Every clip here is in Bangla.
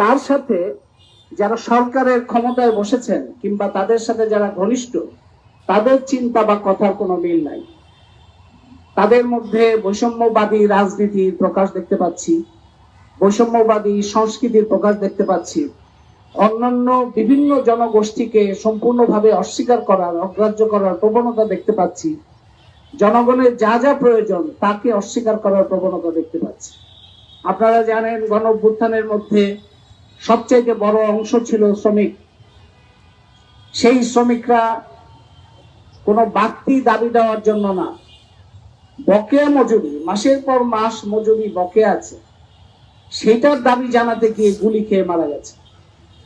তার সাথে যারা সরকারের ক্ষমতায় বসেছেন কিংবা তাদের সাথে যারা ঘনিষ্ঠ, তাদের চিন্তা বা কথার কোনো মিল নাই। তাদের মধ্যে বৈষম্যবাদী রাজনীতির প্রকাশ দেখতে পাচ্ছি, বৈষম্যবাদী সংস্কৃতির প্রকাশ দেখতে পাচ্ছি। অন্যান্য বিভিন্ন জনগোষ্ঠীকে সম্পূর্ণভাবে অস্বীকার করার, অগ্রাহ্য করার প্রবণতা দেখতে পাচ্ছি। জনগণের যা যা প্রয়োজন তাকে অস্বীকার করার প্রবণতা দেখতে পাচ্ছি। আপনারা জানেন গণ মধ্যে সবচাইতে বড় অংশ ছিল শ্রমিক। সেই শ্রমিকরা কোনো বাড়তি দাবি দেওয়ার জন্য না। বকেয়া মজুরি, মাসের পর মাস মজুরি বকেয়া আছে। সেটার দাবি জানাতে গিয়ে গুলি খেয়ে মারা গেছে।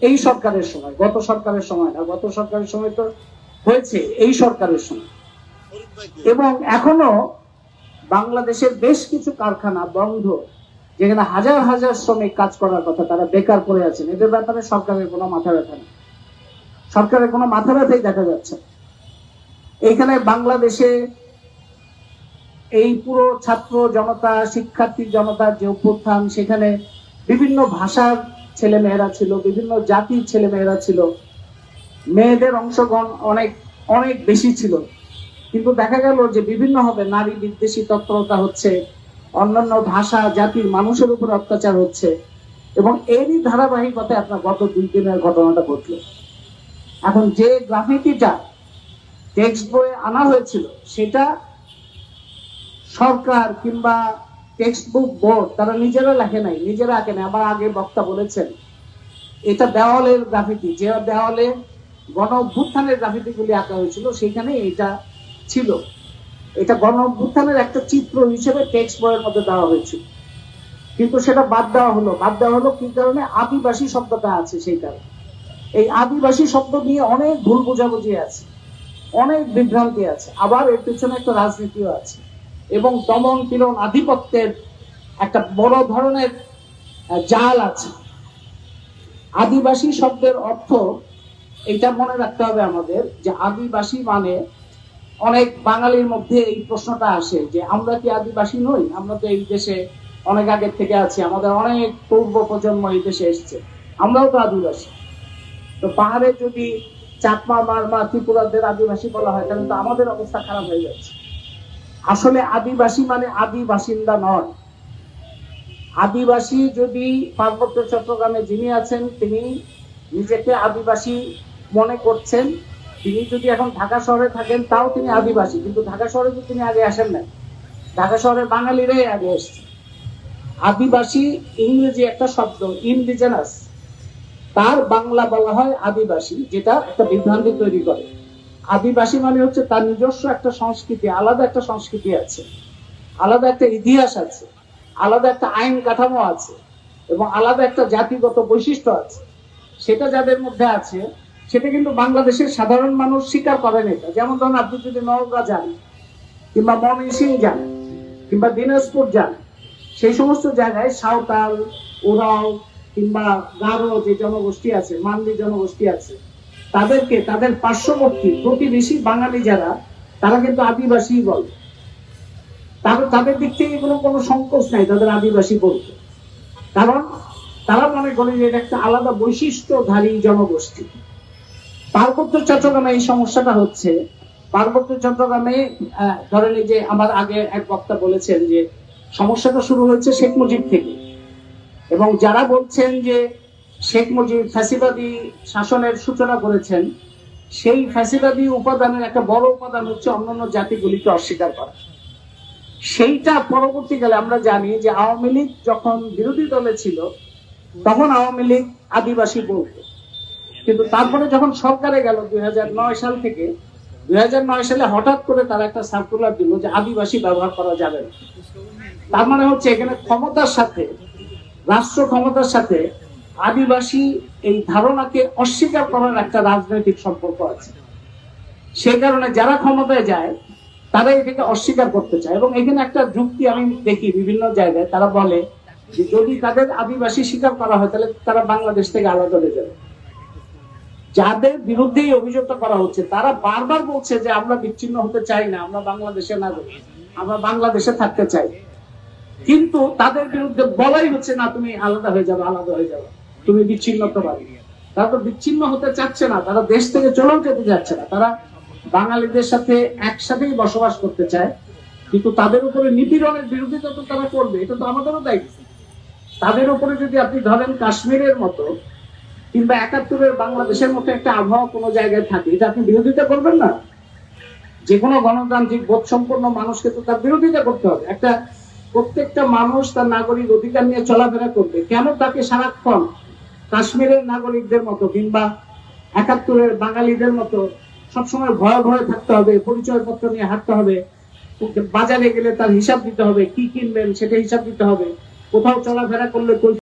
এই সরকারের সময়, গত সরকারের সময় না, গত সরকারের সময় তো হয়েছে, এই সরকারের সময়। এবং এখনও বাংলাদেশের বেশ কিছু কারখানা বন্ধ। যেখানে হাজার হাজার শ্রমিক কাজ করার কথা তারা বেকার করে আছেন, এদের ব্যাপারে সরকারের কোনো মাথা ব্যথা নেই। সরকারের কোনো মাথা ব্যথাই দেখা যাচ্ছে। এইখানে বাংলাদেশে এই পুরো ছাত্র জনতা, শিক্ষার্থী জনতার যে অভ্যুত্থান, সেখানে বিভিন্ন ভাষার ছেলে মেয়েরা ছিল, বিভিন্ন জাতির ছেলে মেয়েরা ছিল। মেয়েদের অংশগ্রহণ অনেক অনেক বেশি ছিল। কিন্তু দেখা গেল যে বিভিন্নভাবে নারী বিদ্বেষী তৎপরতা হচ্ছে। অন্যান্য ভাষা, জাতির মানুষের উপর অত্যাচার হচ্ছে এবং এরই ধারাবাহিকতায় আপনার গত দুই দিনের ঘটনাটা ঘটলো। এখন যে গ্রাফিতিটা টেক্সট বইয়ে আনা হয়েছিল, সেটা সরকার কিংবা টেক্সট বুক বোর্ড তারা নিজেরা লেখে নাই, নিজেরা আঁকে নাই। আমার আগে বক্তা বলেছেন, এটা দেওয়ালের গ্রাফিতি, যে দেওয়ালে গণ অভ্যুত্থানের গ্রাফিতি গুলি আঁকা হয়েছিল, সেখানে এটা ছিল। এটা গণ অভ্যুত্থানের একটা চিত্র হিসেবে টেক্সট বইয়ের মধ্যে দেওয়া হয়েছিল কিন্তু সেটা বাদ দেওয়া হলো। বাদ দেওয়া হলো কি কারণে? আদিবাসী শব্দটা আছে সেই কারণে। এই আদিবাসী শব্দ নিয়ে অনেক ভুল বোঝাবুঝি আছে। অনেক বিভ্রান্তি আছে। আবার এর পিছনে একটা রাজনীতিও আছে। এবং দমন পীড়ন আধিপত্যের একটা বড় ধরনের জাল আছে। আদিবাসী শব্দের অর্থ, এটা মনে রাখতে হবে আমাদের যে আদিবাসী মানে অনেক বাঙালির মধ্যে এই প্রশ্নটা আসে যে, আমরা কি আদিবাসী নই? আমরা তো এই দেশে অনেক আগের থেকে আছি। আমাদের অনেক পূর্ব প্রজন্ম এই দেশে এসছে। আমরাও তো আদিবাসী। তো পাহাড়ে যদি চাকমা, মারমা, ত্রিপুরাদের আদিবাসী বলা হয়, তাহলে তো আমাদের অবস্থা খারাপ হয়ে যাচ্ছে। আসলে আদিবাসী মানে আদি বাসিন্দা নয়। আদিবাসী যদি পার্বত্য চট্টগ্রামে যিনি আছেন, তিনি নিজেকে আদিবাসী মনে করছেন। তিনি যদি এখন ঢাকা শহরে থাকেন, তাও তিনি আদিবাসী। কিন্তু ঢাকা শহরে তো তিনি আগে আসেন না ঢাকা শহরের বাঙালিরাই আগে এসছে। আদিবাসী ইংরেজি একটা শব্দ ইনডিজেনাস তার বাংলা বলা হয় আদিবাসী, যেটা একটা বিভ্রান্তি তৈরি করে। আদিবাসী মানে হচ্ছে তার নিজস্ব একটা সংস্কৃতি, আলাদা একটা সংস্কৃতি আছে। আলাদা একটা ইতিহাস আছে। আলাদা একটা আইন কাঠামো আছে। এবং আলাদা একটা জাতিগত বৈশিষ্ট্য আছে। সেটা যাদের মধ্যে আছে সেটা কিন্তু বাংলাদেশের সাধারণ মানুষ স্বীকার করেন এটা। যেমন ধরুন, আপনি যদি নওগাঁ যান, কিংবা ময়মনসিং যান, কিংবা দিনাজপুর যান, সেই সমস্ত জায়গায় সাঁওতাল ওরাও কিংবা গারো যে জনগোষ্ঠী আছে মান্দি জনগোষ্ঠী আছে, তাদেরকে, তাদের পার্শ্ববর্তী প্রতিবেশী বাঙালি যারা, তারা কিন্তু আদিবাসী বলে। তাদের তাদের দিক থেকে কোনো কোনো সংকোচ নাই তাদের আদিবাসী বলতে। কারণ তারা মনে করে যে এটা একটা আলাদা বৈশিষ্ট্যধারী জনগোষ্ঠী। পার্বত্য চট্টগ্রামে এই সমস্যাটা হচ্ছে। পার্বত্য চট্টগ্রামে ধরেন যে আমার আগে এক বক্তা বলেছেন যে সমস্যাটা শুরু হয়েছে শেখ মুজিব থেকে। এবং যারা বলছেন যে শেখ মুজিব ফ্যাসিবাদী শাসনের সূচনা করেছেন, সেই ফ্যাসিবাদী উপাদানের একটা বড় উপাদান হচ্ছে অন্যান্য জাতিগুলিকে অস্বীকার করা। সেইটা পরবর্তীকালে আমরা জানি যে আওয়ামী লীগ যখন বিরোধী দলে ছিল, তখন আওয়ামী লীগ আদিবাসী বলতো। কিন্তু তারপরে যখন সরকারে গেল দুই হাজার নয় সাল থেকে, দুই সালে হঠাৎ করে তারা একটা সার্কুলার দিল যে আদিবাসী ব্যবহার করা যাবে না। তার মানে হচ্ছে এখানে ক্ষমতার সাথে, রাষ্ট্র ক্ষমতার সাথে আদিবাসী এই ধারণাকে অস্বীকার করার একটা রাজনৈতিক সম্পর্ক আছে। সেই কারণে যারা ক্ষমতায় যায় তারা এটাকে অস্বীকার করতে চায়। এবং এখানে একটা যুক্তি আমি দেখি বিভিন্ন জায়গায়, তারা বলে যে যদি তাদের আদিবাসী স্বীকার করা হয়, তাহলে তারা বাংলাদেশ থেকে আলাদা হয়ে যাবে। যাদের বিরুদ্ধে এই অভিযোগটা করা হচ্ছে, তারা বারবার বলছে যে আমরা বিচ্ছিন্ন হতে চাই না, আমরা বাংলাদেশে না আমরা বাংলাদেশে থাকতে চাই। কিন্তু তাদের বিরুদ্ধে বলাই হচ্ছে, না, তুমি আলাদা হয়ে যাবে, আলাদা হয়ে যাবে। তুমি বিচ্ছিন্নতাবাদী। তারা তো বিচ্ছিন্ন হতে চাচ্ছে না, তারা দেশ থেকে চলেও যেতে চাচ্ছে না। তারা বাঙালিদের সাথে একসাথেই বসবাস করতে চায়, কিন্তু তাদের উপরে নিপীড়নের বিরোধিতা তো তারা করবে, এটা তো আমাদেরও দায়িত্ব। তাদের উপরে যদি আপনি ধরেন কাশ্মীরের মতো কিংবা একাত্তরের বাংলাদেশের মতো একটা আবহাওয়া কোনো জায়গায় থাকে, এটা আপনি বিরোধিতা করবেন না? যে কোনো গণতান্ত্রিক বোধ সম্পন্ন মানুষকে তো তার বিরোধিতা করতে হবে। একটা প্রত্যেকটা মানুষ তার নাগরিক অধিকার নিয়ে চলাফেরা করবে। কেন তাকে সারাক্ষণ কাশ্মীরের নাগরিকদের মতো কিংবা একাত্তরের বাঙালিদের মতো সবসময় ভয়ে ভয়ে থাকতে হবে, পরিচয়পত্র নিয়ে হাঁটতে হবে, বাজারে গেলে তার হিসাব দিতে হবে, কি কিনবেন সেটা হিসাব দিতে হবে, কোথাও চলাফেরা করলে